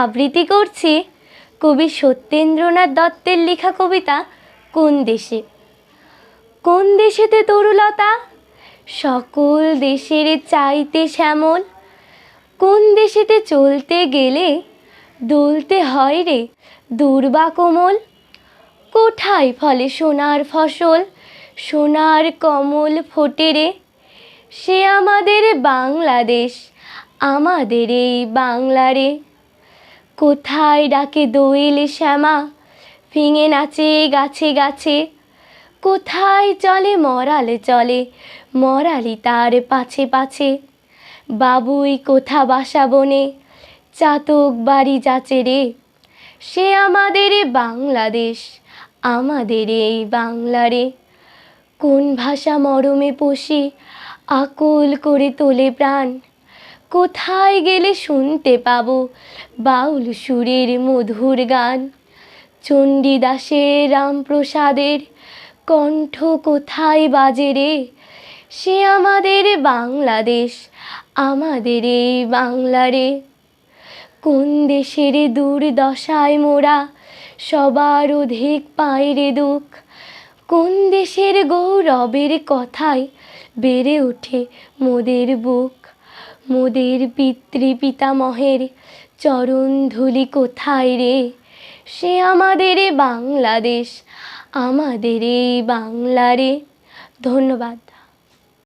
আবৃত্তি করছি কবি সত্যেন্দ্রনাথ দত্তের লেখা কবিতা কোন দেশে? কোন দেশেতে তরুলতা? সকল দেশের চাইতে শ্যামল। কোন দেশেতে চলতে গেলে দুলতে হয় রে দুর্বা কোমল? কোথায় ফলে সোনার ফসল? সোনার কমল ফোটে রে। সে আমাদের বাংলাদেশ, আমাদের এই বাংলারে কোথায় ডাকে দোয়েল শ্যামা? ফিঙে নাচে, গাছে গাছে। কোথায় চলে মরালে চলে? মরালি তার পাছে পাছে। বাবুই কোথা বাসা বনে? চাতক বাড়ি যাচে রে। সে আমাদের বাংলাদেশ, আমাদের এই বাংলারে কোন ভাষা মরমে পশি আকুল করে তোলে প্রাণ। কোথায় গেলে শুনতে পাবো? বাউল সুরের মধুর গান। চণ্ডীদাসের রামপ্রসাদের কণ্ঠ কোথায় বাজে রে? সে আমাদের বাংলাদেশ, আমাদের এই বাংলারে কোন দেশের দুর্দশায় মোরা সবার অধিক পায় রে দুঃখ? কোন দেশের গৌরবের কথায় বেড়ে ওঠে মোদের বুক? মোদের পিতৃ পিতামহের চরণ ধুলি কোথায় রে? সে আমাদের বাংলাদেশ আমাদের এই বাংলারে ধন্যবাদ।